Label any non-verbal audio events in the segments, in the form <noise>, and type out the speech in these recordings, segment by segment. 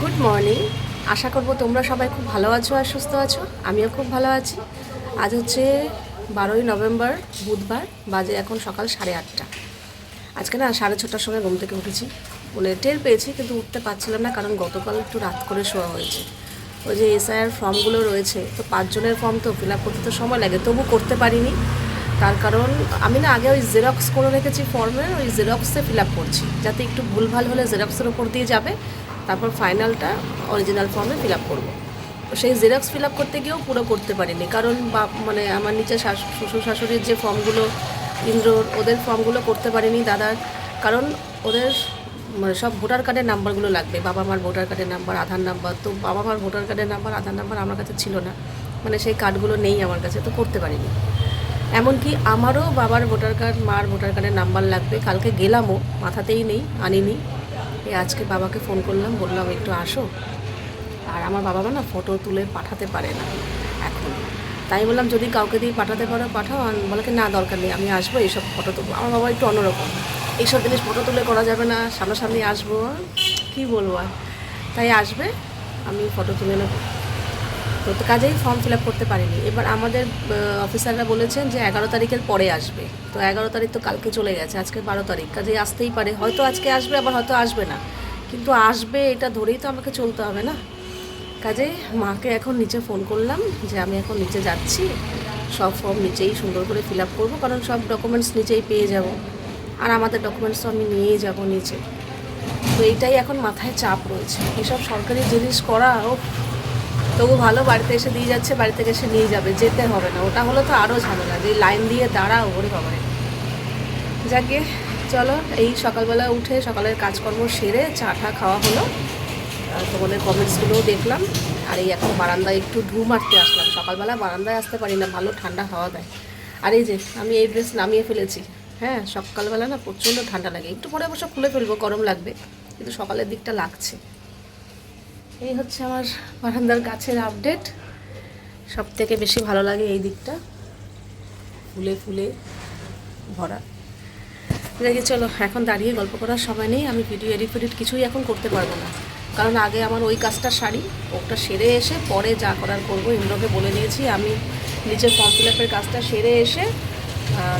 Good morning আশা করব তোমরা সবাই খুব ভালো আছো আর সুস্থ আছো। আমিও খুব ভালো আছি। আজ হচ্ছে বারোই নভেম্বর, বুধবার, বাজে এখন সকাল সাড়ে আটটা। আজকে না সাড়ে ছটার সময় ঘুম থেকে উঠেছি। মানে টের পেয়েছি কিন্তু উঠতে পারছিলাম না কারণ গতকাল একটু রাত করে শোয়া হয়েছে। ওই যে এসআইআর ফর্মগুলো রয়েছে, তো পাঁচজনের ফর্ম তো ফিল আপ করতে তো সময় লাগে, তবু করতে পারিনি। তার কারণ আমি না আগে ওই জেরক্স করে রেখেছি ফর্মের ওই জেরক্সে ফিল আপ করছি। যাতে একটু ভুলভাল হলে জেরক্সের ওপর দিয়ে যাবে তারপর ফাইনালটা অরিজিনাল ফর্মে ফিল আপ করব। সেই জেরক্স ফিল আপ করতে গিয়েও পুরো করতে পারিনি, কারণ বাপ মানে আমার নিচে শাশ- শ্বশুর শাশুড়ির যে ফর্মগুলো ইন্দ্রর ওদের ফর্মগুলো করতে পারিনি দাদার, কারণ ওদের মানে সব ভোটার কার্ডের নাম্বারগুলো লাগবে। বাবা মার ভোটার কার্ডের নাম্বার আধার নাম্বার তো বাবা মার ভোটার কার্ডের নাম্বার আধার নাম্বার আমার কাছে ছিল না। মানে সেই কার্ডগুলো নেই আমার কাছে, তো করতে পারিনি। এমনকি আমারও বাবার ভোটার কার্ড মার ভোটার কার্ডের নাম্বার লাগবে। কালকে গেলামও, মাথাতেই নেই, আনিনি। আজকে বাবাকে ফোন করলাম বললাম একটু আসো। আর আমার বাবা মা না ফটো তুলে পাঠাতে পারে না এখন। তাই বললাম যদি কাউকে দিয়ে পাঠাতে পারো পাঠাও। আর বলে কি, না দরকার নেই আমি আসব এইসব ফটো তুলবো। আমার বাবা একটু অন্যরকম এইসব জিনিস ফটো তুলে করা যাবে না সামনাসামনি আসব। কি বলব আর? তাই আসবে আমি ফটো তুলে নেব। তো কাজেই ফর্ম ফিল আপ করতে পারিনি। এবার আমাদের অফিসাররা বলেছেন যে এগারো তারিখের পরে আসবে। তো এগারো তারিখ তো কালকে চলে গেছে, আজকে বারো তারিখ। কাজেই আসতেই পারে। হয়তো আজকে আসবে, আবার হয়তো আসবে না। কিন্তু আসবে, এটা ধরেই তো আমাকে চলতে হবে না। কাজেই মাকে এখন নিচে ফোন করলাম যে আমি এখন নিচে যাচ্ছি। সব ফর্ম নিচেই সুন্দর করে ফিল আপ করব, কারণ সব ডকুমেন্টস নিচেই পেয়ে যাব। আর আমাদের ডকুমেন্টস তো আমি নিয়েই যাব নিচে। তো এইটাই এখন মাথায় চাপ রয়েছে। এসব সরকারি জিনিস করা ও তবু ভালো বাড়িতে এসে দিয়ে যাচ্ছে, বাড়ি থেকে এসে নিয়ে যাবে, যেতে হবে না। ওটা হলো তো আরও ঝামেলা, যে লাইন দিয়ে দাঁড়াও, ওরে বাবারে। যাকে চলো, এই সকালবেলা উঠে সকালের কাজকর্ম সেরে চা টা খাওয়া হলো। তোমাদের কমেন্টসগুলোও দেখলাম। আর এই এখন বারান্দায় একটু ঢু মারতে আসলাম। সকালবেলা বারান্দায় আসতে পারি না, ভালো ঠান্ডা হাওয়া দেয়। আর এই যে, আমি এই ড্রেস নামিয়ে ফেলেছি। হ্যাঁ সকালবেলা না প্রচণ্ড ঠান্ডা লাগে। একটু পরে অবশ্য খুলে ফেলব, গরম লাগবে। কিন্তু সকালের দিকটা লাগছে। এই হচ্ছে আমার বারান্দার গাছের আপডেট সব থেকে বেশি ভালো লাগে এই দিকটা। ফুলে ফুলে ভরা। দেখি, চলো, এখন দাঁড়িয়ে গল্প করার সময় নেই। আমি ভিডিও এডিট ফেডিট কিছুই এখন করতে পারব না। কারণ আগে আমার ওই কাজটা সারি, ওটা সেরে এসে পরে যা করার করব, ইন্দ্রকে বলে দিয়েছি আমি নিজের ফর্ম ফিল আপের কাজটা সেরে এসে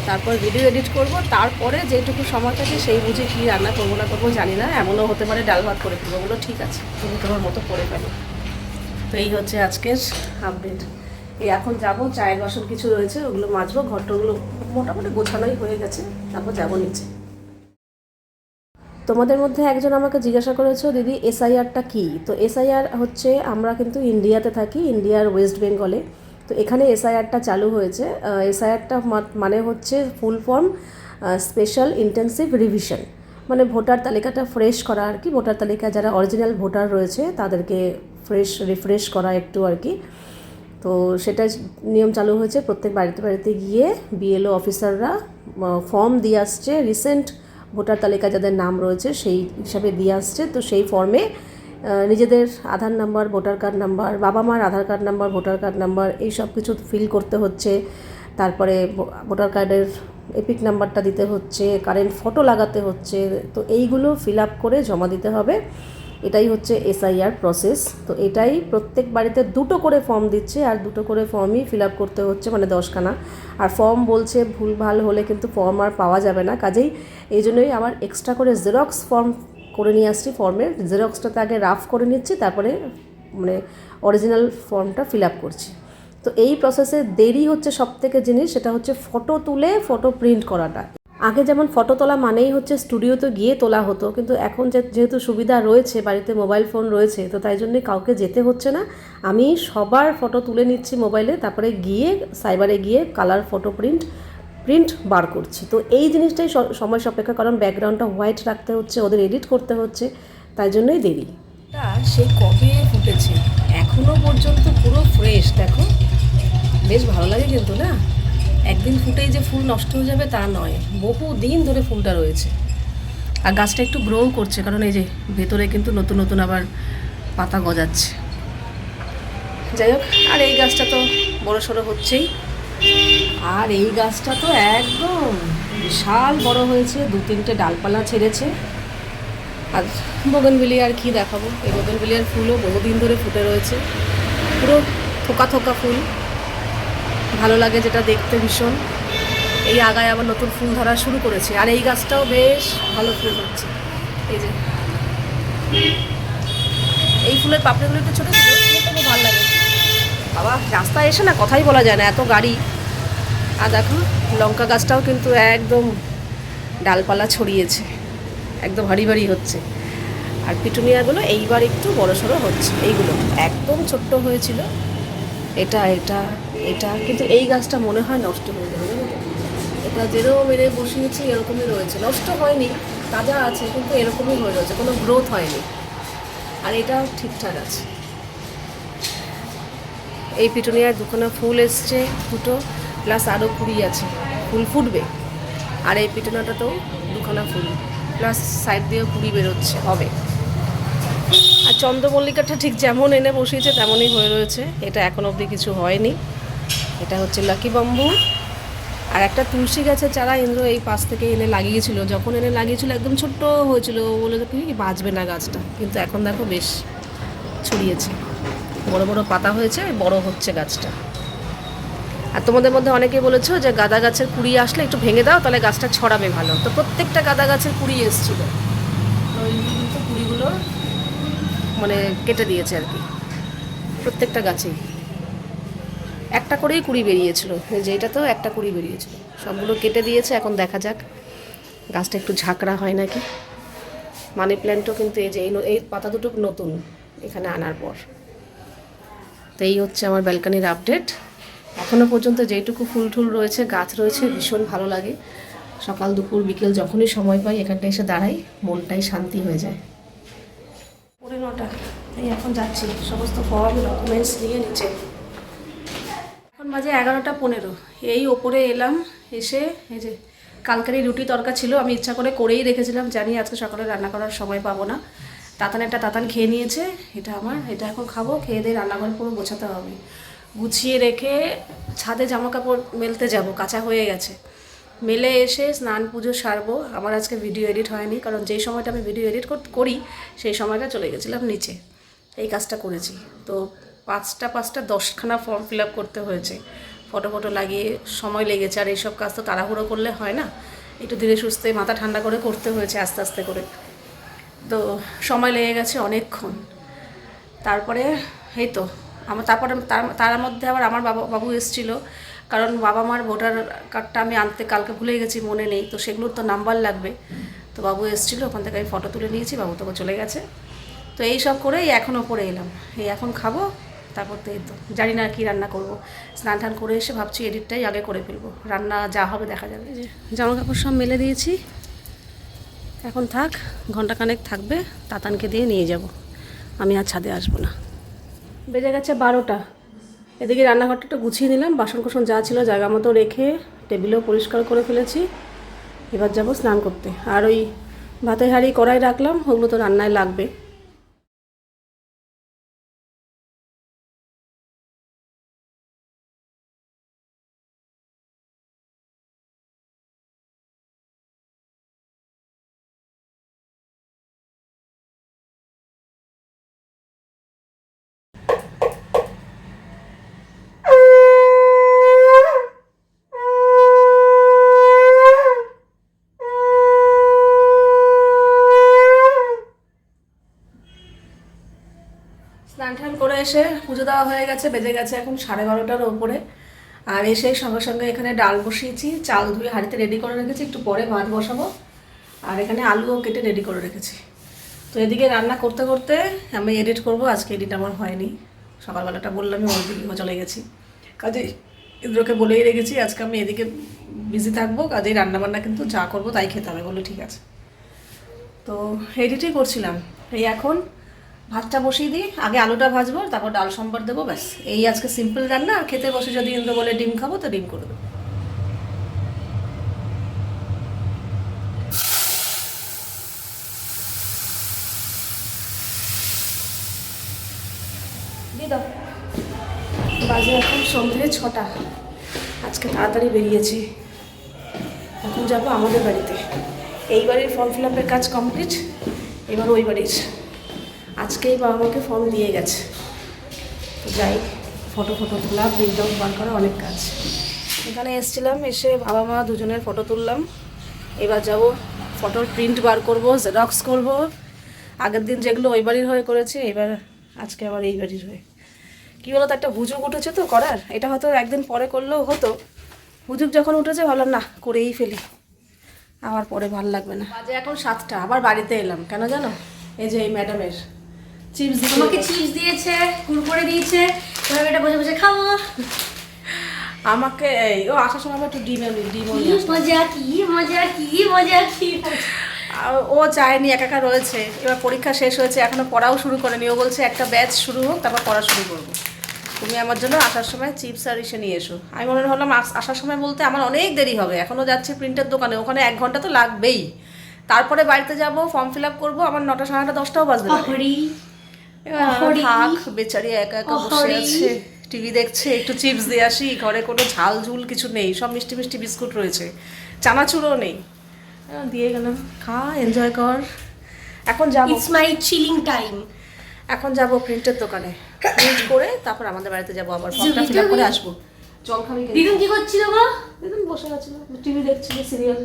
তারপর ভিডিও এডিট করব। তারপরে যেটুকু সময় থাকে সেই বুঝে কী রান্না করব না করব জানি না, এমনও হতে পারে ডাল ভাত করে ফেলব বলো, ঠিক আছে। তুমি তোমার মতো করে ফেলো। তো এই হচ্ছে আজকের আপডেট এই এখন যাব, চায়ের বাসন কিছু রয়েছে, ওগুলো মাজবো, ঘরটাগুলো মোটামুটি গোছানোই হয়ে গেছে, তারপর যাব নিচে। তোমাদের মধ্যে একজন আমাকে জিজ্ঞাসা করেছ, দিদি এসআইআরটা কী? তো এসআইআর হচ্ছে, আমরা কিন্তু ইন্ডিয়াতে থাকি, ইন্ডিয়ার ওয়েস্ট বেঙ্গলে। তো এখানে এসআইআরটা চালু হয়েছে। এসআইআরটা মানে হচ্ছে full form special intensive revision মানে ভোটার তালিকাটা ফ্রেশ করা আর কি, ভোটার তালিকা যারা অরিজিনাল ভোটার রয়েছে তাদেরকে ফ্রেশ রিফ্রেশ করা একটু আর কি। তো সেটা নিয়ম চালু হয়েছে, প্রত্যেক বাড়িতে বাড়িতে গিয়ে বিএলও অফিসাররা ফর্ম দিয়ে আসছে। রিসেন্ট ভোটার তালিকা যাদের নাম রয়েছে সেই হিসাবে দিয়ে আসছে। তো সেই ফর্মে নিজেদের Aadhaar number, voter card number, বাবা মার Aadhaar card number, voter card number, এই সব কিছু ফিল করতে হচ্ছে। তারপরে ভোটার কার্ডের এপিক নাম্বারটা দিতে হচ্ছে কারেন্ট ফটো লাগাতে হচ্ছে। তো এইগুলো ফিল আপ করে জমা দিতে হবে। এটাই হচ্ছে এসআইআর প্রসেস তো এটাই প্রত্যেক বাড়িতে দুটো করে ফর্ম দিচ্ছে আর দুটো করে ফর্মই ফিল আপ করতে হচ্ছে মানে দশখানা। আর ফর্ম বলছে ভুলভাল হলে কিন্তু ফর্ম আর পাওয়া যাবে না। কাজেই এই জন্যই আমার এক্সট্রা করে জেরক্স ফর্ম করে নিয়ে আসছি ফর্মের জেরক্সটাতে আগে রাফ করে নিচ্ছি, তারপরে মানে অরিজিনাল ফর্মটা ফিল আপ করছি। তো এই প্রসেসে দেরি হচ্ছে সব থেকে জিনিস, সেটা হচ্ছে ফটো তুলে ফটো প্রিন্ট করাটা। আগে যেমন ফটো তোলা মানেই হচ্ছে স্টুডিওতে গিয়ে তোলা হতো, কিন্তু এখন যেহেতু সুবিধা রয়েছে, বাড়িতে মোবাইল ফোন রয়েছে, তো তাই জন্যে কাউকে যেতে হচ্ছে না। আমি সবার ফটো তুলে নিচ্ছি মোবাইলে তারপরে গিয়ে সাইবারে গিয়ে কালার ফটো প্রিন্ট প্রিন্ট বার করছি। তো এই জিনিসটাই সময় সাপেক্ষ, কারণ ব্যাকগ্রাউন্ডটা হোয়াইট রাখতে হচ্ছে, ওদের এডিট করতে হচ্ছে, তাই জন্যই দেরি। সেই কবে ফুটেছে? এখনও পর্যন্ত পুরো ফ্রেশ দেখো। বেশ ভালো লাগে কিন্তু, না? একদিন ফুটেই যে ফুল নষ্ট হয়ে যাবে তা নয়, বহু দিন ধরে ফুলটা রয়েছে। আর গাছটা একটু গ্রো করছে, কারণ এই যে ভেতরে কিন্তু নতুন নতুন আবার পাতা গজাচ্ছে। যাই হোক, আর এই গাছটা তো বড় সড়ো হচ্ছেই। আর এই গাছটা তো একদম বিশাল বড় হয়েছে, দু তিনটে ডালপালা ছেড়েছে। আর বগনবিলি আর কি দেখাবো? এই বগনবিলিয়ার ফুলও বহুদিন ধরে ফুটে রয়েছে। পুরো থোকা থোকা ফুল। ভালো লাগে যেটা দেখতে ভীষণ। এই আগায় আবার নতুন ফুল ধরা শুরু করেছে। আর এই গাছটাও বেশ ভালো ফুল হচ্ছে এই যে। এই ফুলের পাপড়িগুলো একটু ছোটো ছোটো ভালো লাগে। বাবা, রাস্তায় এসে না কথাই বলা যায় না, এত গাড়ি। আর দেখো, লঙ্কা গাছটাও কিন্তু একদম ডালপালা ছড়িয়েছে। একদম হাড়ি বাড়ি হচ্ছে। আর পিটুনিয়াগুলো এইবার একটু বড় সড়ো হচ্ছে। এইগুলো একদম ছোট্ট হয়েছিল। এটা এটা এটা। কিন্তু এই গাছটা মনে হয় নষ্ট হয়ে যাবে এটা যেরকম মেরে বসিয়েছি, এরকমই রয়েছে। নষ্ট হয়নি, তাজা আছে, কিন্তু এরকমই হয়ে রয়েছে। কোনো গ্রোথ হয়নি। আর এটা ঠিকঠাক আছে। এই পিটুনিয়ার দুখানা ফুল এসছে, দুটো। প্লাস আরও কুড়ি আছে। ফুল ফুটবে। আর এই পিটুনাটাতেও দুখানা ফুল। প্লাস সাইড দিয়েও কুড়ি বেরোচ্ছে, হবে। আর চন্দ্রমল্লিকাটা ঠিক যেমন এনে বসিয়েছে, তেমনই হয়ে রয়েছে। এটা এখন অবধি কিছু হয়নি। এটা হচ্ছে লাকি বাম্বু। আর একটা তুলসী গাছের চারা ইন্দ্র এই পাশ থেকে এনে লাগিয়েছিল। যখন এনে লাগিয়েছিল, একদম ছোট্ট হয়েছিল। বলে কি বাঁচবে না গাছটা? কিন্তু এখন দেখো বেশ ছড়িয়েছে। বড় বড় পাতা হয়েছে, বড় হচ্ছে গাছটা। আর তোমাদের মধ্যে অনেকে বলেছ যে গাঁদা গাছের কুড়ি আসলে একটু ভেঙে দাও, তাহলে গাছটা ছড়াবে ভালো। তো প্রত্যেকটা গাঁদা গাছের কুড়ি এসেছিল। তো কুড়িগুলো মানে কেটে দিয়েছে আর কি। প্রত্যেকটা গাছেই। একটা করেই কুড়ি বেরিয়েছিল। যেটাতেও একটা কুড়ি বেরিয়েছিল। সবগুলো কেটে দিয়েছে, এখন দেখা যাক। গাছটা একটু ঝাঁকড়া হয় নাকি? মানি প্ল্যান্টও কিন্তু এই যে, এই এই পাতা দুটো নতুন এখানে আনার পর। তো এই হচ্ছে আমার ব্যালকানির আপডেট এখনও পর্যন্ত যেটুকু ফুল টুল রয়েছে, গাছ রয়েছে, ভীষণ ভালো লাগে। সকাল, দুপুর, বিকেল যখনই সময় পাই এখানটা এসে দাঁড়াই, মনটাই শান্তি হয়ে যায়। পরে নটা। এই এখন যাচ্ছি। সমস্ত ফর্ম ডকুমেন্টস নিয়ে নিচে। এখন বাজে এগারোটা পনেরো। এই ওপরে এলাম, এসে এই যে কালকেরই রুটি তরকা ছিল, আমি ইচ্ছা করে করেই রেখেছিলাম। জানি আজকে সকালে রান্না করার সময় পাবো না। তাতান একটা তাতান খেয়ে নিয়েছে, এটা আমার। এটা এখন খাব, খেয়ে দিয়ে রান্নাঘর পুরো গোছাতে হবে। গুছিয়ে রেখে ছাদে জামা কাপড় মেলতে যাব, কাঁচা হয়ে গেছে। মেলে এসে স্নান, পুজো সারবো। আমার আজকে ভিডিও এডিট হয়নি, কারণ যেই সময়টা আমি ভিডিও এডিট করি সেই সময়টা চলে গেছিলাম নিচে। এই কাজটা করেছি। তো পাঁচটা পাঁচটা দশখানা ফর্ম ফিল আপ করতে হয়েছে। ফটো ফটো লাগিয়ে সময় লেগেছে, আর এইসব কাজ তো তাড়াহুড়ো করলে হয় না। একটু ধীরে সুস্থে মাথা ঠান্ডা করে করতে হয়েছে আস্তে আস্তে করে। তো সময় লেগে গেছে অনেকক্ষণ। তারপরে এই তো আমার তারপরে তার মধ্যে আবার আমার বাবা, বাবু এসেছিল। কারণ বাবা মার ভোটার কার্ডটা আমি আনতে কালকে ভুলে গেছি, মনে নেই। তো সেগুলোর তো নাম্বার লাগবে। তো বাবু এসেছিল, ওখান থেকে আমি ফটো তুলে নিয়েছি, বাবু তোকে চলে গেছে। তো এই সব করেই এখন ওপরে এলাম। এই এখন খাব, তারপর তো এই তো। জানি না কী রান্না করব। স্নান টান করে এসে ভাবছি এডিটটাই আগে করে ফেলব। রান্না যা হবে দেখা যাবে। যে জামা কাপড় সব মেলে দিয়েছি। এখন থাক, ঘন্টাখানেক থাকবে, তাতানকে দিয়ে নিয়ে যাব। আমি আর ছাদে আসব না। বেজে গেছে বারোটা। এদিকে রান্নাঘরটা একটু গুছিয়ে নিলাম বাসন কোসন যা ছিল জায়গা মতো রেখে টেবিলও পরিষ্কার করে ফেলেছি। এবার যাব স্নান করতে। আর ওই ভাতের হাঁড়ি কড়াই রাখলাম, ওগুলো তো রান্নায় লাগবে স্নান টান করে এসে পুজো দেওয়া হয়ে গেছে, বেজে গেছে এখন সাড়ে বারোটার ওপরে। আর এসে সঙ্গে সঙ্গে এখানে ডাল বসিয়েছি, চাল ধুয়ে হাঁড়িতে রেডি করে রেখেছি, একটু পরে ভাত বসাবো। আর এখানে আলুও কেটে রেডি করে রেখেছি। তো এদিকে রান্না করতে করতে আমি এডিট করব, আজকে এডিট আমার হয়নি। সকালবেলাটা বললামই ওর দিকে চলে গেছি। কাজে ইন্দ্রকে বলেই রেখেছি, আজকে আমি এদিকে বিজি থাকব, কাজেই রান্নাবান্না কিন্তু যা করব তাই খেতে হবে বলে ঠিক আছে। তো এডিটই করছিলাম। এই এখন ভাতটা বসিয়ে দিই, আগে আলুটা ভাজবো, তারপর ডাল সম্বার দেবো, ব্যাস। এই আজকে সিম্পল রান্না আর খেতে বসে যদি ইন্দ্র বলে ডিম খাব, তো ডিম করে দেবো। বাজে এখন সন্ধ্যে ছটা। আজকে তাড়াতাড়ি বেরিয়েছি। এখন যাব আমাদের বাড়িতে। এই বাড়ির ফর্ম ফিল আপের কাজ কমপ্লিট এবার ওই বাড়ির। আজকেই বাবা মাকে ফর্ম দিয়ে গেছে। যাই ফটো ফটো তোলা প্রিন্ট আউট বার করা অনেক কাজ। এখানে এসেছিলাম, এসে বাবা মা দুজনের ফটো তুললাম। এবার যাব ফটোর প্রিন্ট বার করব জেরক্স করব। আগের দিন যেগুলো ওই বাড়ির হয়ে করেছি, এবার আজকে আবার এই বাড়ির হয়ে। কী বলো তো একটা হুজুগ উঠেছে তো করার, এটা হয়তো একদিন পরে করলেও হতো। হুজুগ যখন উঠেছে, ভাবলাম না করেই ফেলি। আবার পরে ভালো লাগবে না। বাজে এখন সাতটা, আবার বাড়িতে এলাম, কেন জানো? এই যে এই ম্যাডামের চিপস আমাকে চিপস দিয়েছে কুরকুরে দিয়েছে এবার এটা বসে বসে খাব আমাকে এই ও আসার সময় আবার একটু ডিম ডিম কি মজা কি মজা কি মজা কি ও চায়নি একা একা রয়েছে। এবার পরীক্ষা শেষ হয়েছে এখনও পড়াও শুরু করেনি। ও বলছে একটা ব্যাচ শুরু হোক তারপর পড়া শুরু করব। তুমি আমার জন্য আসার সময় চিপস আর ইসে নিয়ে এসো। আমি মনে হলাম আস- আসার সময় বলতে আমার অনেক দেরি হবে। এখনও যাচ্ছি প্রিন্টের দোকানে ওখানে এক ঘণ্টা তো লাগবেই। তারপরে বাড়িতে যাব ফর্ম ফিল আপ করব আমার নটা সাড়ে নটা দশটাও বাজবে না অহরি এবার অহরি। থাক বেচারি একা একা বসে আছে। টিভি দেখছে একটু চিপস দিয়ে আসি ঘরে কোনো ঝাল ঝুল কিছু নেই সব মিষ্টি মিষ্টি বিস্কুট রয়েছে। চানাচুরও নেই। দিয়ে গেলাম। খা এনজয় কর। এখন যাব। ইটস মাই চিলিং টাইম এখন যাব প্রিন্টের দোকানে। প্রিন্ট করে তারপর আমাদের বাড়িতে যাব আবার। ফর্মটা ফিল আপ করে আসব। জল খাবি দিদুন কি করছিল গো? দিদিন বসে গেছিল টিভি দেখছিল সিরিয়াল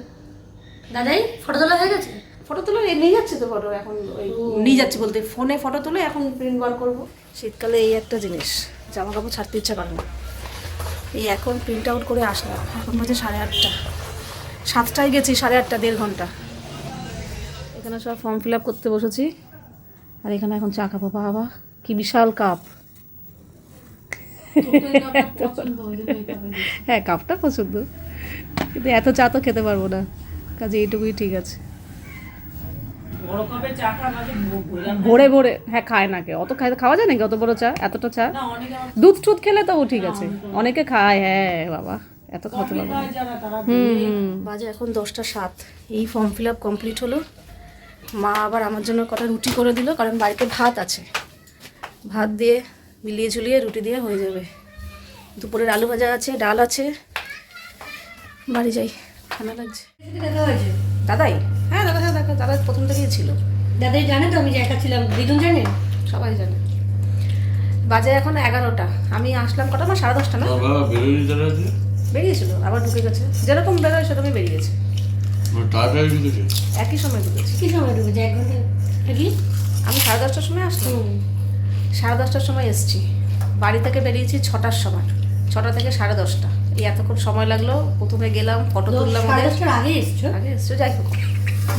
দাদাই ফটো তোলা হয়ে গেছে? ফটো তুলে নিয়ে যাচ্ছে তো ফটো এখন ওই নিয়ে যাচ্ছি বলতে ফোনে ফটো তুলে এখন প্রিন্ট বার করব। শীতকালে এই একটা জিনিস জামা কাপড় ছাড়তে ইচ্ছা করে না। এই এখন প্রিন্ট আউট করে আসলাম এখন বাজে সাড়ে আটটা। সাতটায় গেছি সাড়ে আটটা দেড় ঘণ্টা। এখানে সব ফর্ম ফিল আপ করতে বসেছি। আর এখানে এখন চা খাব বাবা। কি বিশাল কাপ <laughs> হ্যাঁ কাপটা পছন্দ। কিন্তু এত চা তো খেতে পারব না। কাজে এইটুকুই ঠিক আছে। ভোরে ভোরে হ্যাঁ খায় না কে অত খায় খাওয়া যায় নাকি অত বড় চা? এতটা চা? দুধ টুধ খেলে তো ঠিক আছে। অনেকে খায় হ্যাঁ বাবা এত খাওয়াতে পারব হুম হুম। বাজে এখন দশটা সাত। এই ফর্ম ফিল আপ কমপ্লিট হলো। মা আবার আমার জন্য কটা রুটি করে দিল কারণ বাড়িতে ভাত আছে। ভাত দিয়ে মিলিয়ে ঝুলিয়ে রুটি দিয়ে হয়ে যাবে। দুপুরের আলু ভাজা আছে ডাল আছে। বাড়ি যাই। ঠান্ডা লাগছে। দাদাই হ্যাঁ দাদা হ্যাঁ দেখা দাদা প্রথম থেকেই ছিল। দাদাই জানে তো আমি যে একা ছিলাম। দিদুন জানে? সবাই জানে। বাজে এখন এগারোটা। আমি আসলাম কটা? না সাড়ে দশটা না? বেরিয়েছিল আবার ঢুকে গেছে। যেরকম বেরোয় সেরকমই বেরিয়েছে। মানে একই সময় ঢুকেছি। কি সময় ঢুকেছে? এক ঘণ্টা? কি? আমি সাড়ে দশটার সময় আসলাম। সাড়ে দশটার সময় এসছি। বাড়ি থেকে বেরিয়েছি ছটার সময়। ছটা থেকে সাড়ে দশটা। এই এতক্ষণ সময় লাগল। প্রথমে গেলাম ফটো তুললাম আগে এসছো? আগে এসছো যাই হোক।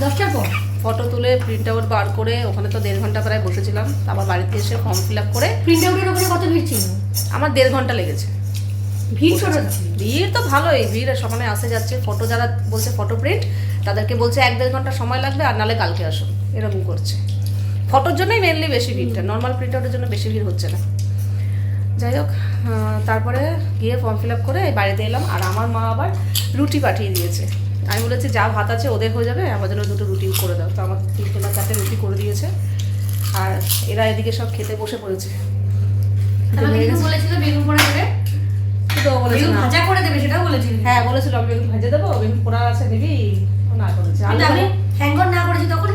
দশটার পর। ফটো তুলে প্রিন্ট আউট বার করে ওখানে তো দেড় ঘণ্টা প্রায় বসেছিলাম আবার বাড়িতে এসে ফর্ম ফিল আপ করে প্রিন্ট আউটের ওপরে কত ভিড় ছিল? আমার দেড় ঘণ্টা লেগেছে। ভিড় ছোট ভিড় তো ভালোই ভিড় সমানে আসে যাচ্ছে। ফটো যারা বলছে ফটো প্রিন্ট তাদেরকে বলছে এক দেড় ঘণ্টা সময় লাগবে আর নালে কালকে আসুন। এরকম করছে। ফটোর জন্যই মেনলি বেশি ভিড়টা নর্মাল প্রিন্ট আউটের জন্য বেশি ভিড় হচ্ছে না। যাই হোক তারপরে গিয়ে ফর্ম ফিল আপ করে বাড়িতে এলাম আর আমার মা আবার রুটি পাঠিয়ে দিয়েছে। আমি বলেছি যা ভাত আছে ওদের হয়ে যাবে আমার জন্য দুটো রুটি করে দাও। তো আমার তিনটে না চারটে রুটি করে দিয়েছে। আর এরা এদিকে সব খেতে বসে পড়েছে। হ্যাঁ বলেছিল আমি বেগুন ভেজে দেবো বেগুন পোড়া আছে না করেছে। আমি হ্যাঙ্গর না করেছি তখন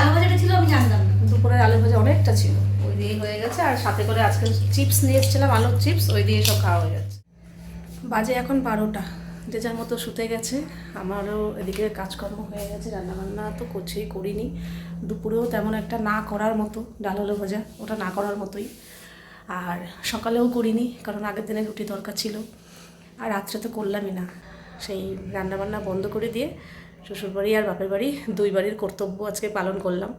আলু ভাজাটা ছিল আমি জানতাম না। দুপুরের আলু ভাজা অনেকটা ছিল। ওই দিয়ে হয়ে গেছে আর সাথে করে আজকে চিপস নিয়ে এসেছিলাম আলুর চিপস ওই দিয়ে সব খাওয়া হয়ে যাচ্ছে। বাজে এখন বারোটা। যে যার মতো শুতে গেছে। আমারও এদিকে কাজকর্ম হয়ে গেছে, রান্নাবান্না তো করছেই, করিনি। দুপুরেও তেমন একটা না করার মতো, ডাল আলু ভাজা, ওটা না করার মতোই। আর সকালেও করিনি, কারণ আগের দিনে রুটি দরকার ছিল। আর রাত্রে তো করলামই না। সেই রান্নাবান্না বন্ধ করে দিয়ে শ্বশুরবাড়ি আর বাপের বাড়ি দুই বাড়ির কর্তব্য আজকে পালন করলাম।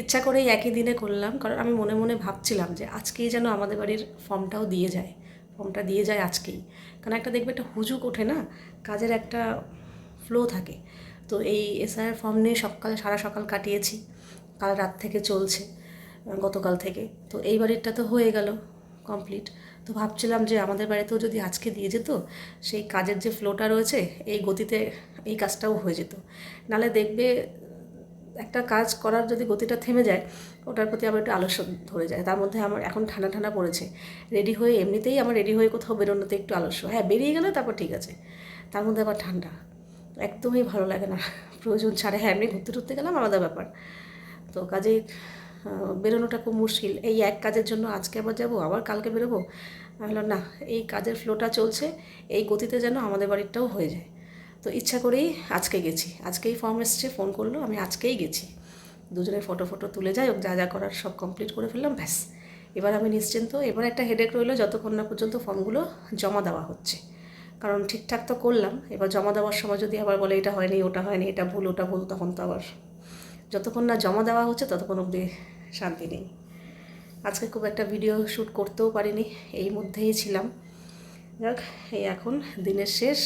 ইচ্ছা করেই একই দিনে করলাম, কারণ আমি মনে মনে ভাবছিলাম যে আজকেই যেন আমাদের বাড়ির ফর্মটাও দিয়ে যায়। ফর্মটা দিয়ে যায় আজকেই। কারণ একটা দেখবে একটা হুজুক ওঠে না, কাজের একটা ফ্লো থাকে। তো এই এসআইআর ফর্ম নিয়ে সকালে, সারা সকাল কাটিয়েছি, কাল রাত থেকে চলছে গতকাল থেকে। তো এই বাড়িরটা তো হয়ে গেল কমপ্লিট তো ভাবছিলাম যে আমাদের বাড়িতেও যদি আজকে দিয়ে যেত, সেই কাজের যে ফ্লোটা রয়েছে, এই গতিতে এই কাজটাও হয়ে যেত। নালে দেখবে একটা কাজ করার যদি গতিটা থেমে যায়, ওটার প্রতি আমার একটু আলস্য ধরে যায়। তার মধ্যে আমার এখন ঠান্ডা ঠান্ডা পড়েছে। রেডি হয়ে এমনিতেই আমার রেডি হয়ে কোথাও বেরোনোতে একটু আলস্য। হ্যাঁ বেরিয়ে গেলে তারপর ঠিক আছে। তার মধ্যে আবার ঠান্ডা। একদমই ভালো লাগে না। <laughs> প্রয়োজন ছাড়ে। হ্যাঁ এমনি ঘুরতে টুরতে গেলাম, আলাদা ব্যাপার। তো কাজে বেরোনোটা খুব মুশকিল। এই এক কাজের জন্য আজকে আবার যাব, আবার কালকে বেরোবো? আমি না, এই কাজের ফ্লোটা চলছে, এই গতিতে যেন আমাদের বাড়িরটাও হয়ে যায়। তো ইচ্ছা করেই আজকে গেছি। আজকেই ফর্ম এসছে ফোন করল, আমি আজকেই গেছি। দুজনে ফটো ফটো তুলে যাই হোক যা যা করার সব কমপ্লিট করে ফেললাম, ব্যাস। এবার আমি নিশ্চিন্ত, এবার একটা হেডেক রইল, যতক্ষণ না পর্যন্ত ফর্মগুলো জমা দেওয়া হচ্ছে। কারণ ঠিকঠাক তো করলাম, এবার জমা দেওয়ার সময় যদি আবার বলে এটা হয়নি, ওটা হয়নি, এটা ভুল, ওটা ভুল, তখন তো আবার যতক্ষণ না জমা দেওয়া হচ্ছে, ততক্ষণ অবধি শান্তি নেই। আজকে খুব একটা ভিডিও শ্যুট করতেও পারিনি, এই মধ্যেই ছিলাম। যাক, এই এখন দিনের শেষ।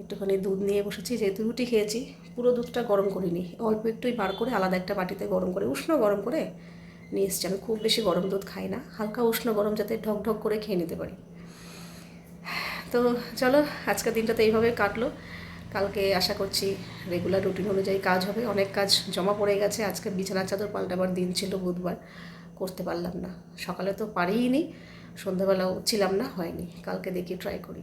একটুখানি দুধ নিয়ে বসেছি, যেহেতু রুটি খেয়েছি, পুরো দুধটা গরম করিনি। অল্প একটুই বার করে আলাদা একটা বাটিতে গরম করে, উষ্ণ গরম করে নিয়ে এসছি। আমি খুব বেশি গরম দুধ খাই না, হালকা উষ্ণ গরম যাতে ঢক ঢক করে খেয়ে নিতে পারি। তো চলো, আজকের দিনটা তো এইভাবে কাটলো। কালকে আশা করছি রেগুলার রুটিন অনুযায়ী কাজ হবে। অনেক কাজ জমা পড়ে গেছে, আজকে বিছানার চাদর পাল্টাবার দিন ছিল, বুধবার করতে পারলাম না। সকালে তো পারিই নি, সন্ধ্যাবেলাও ছিলাম না, হয়নি। কালকে দেখি ট্রাই করি।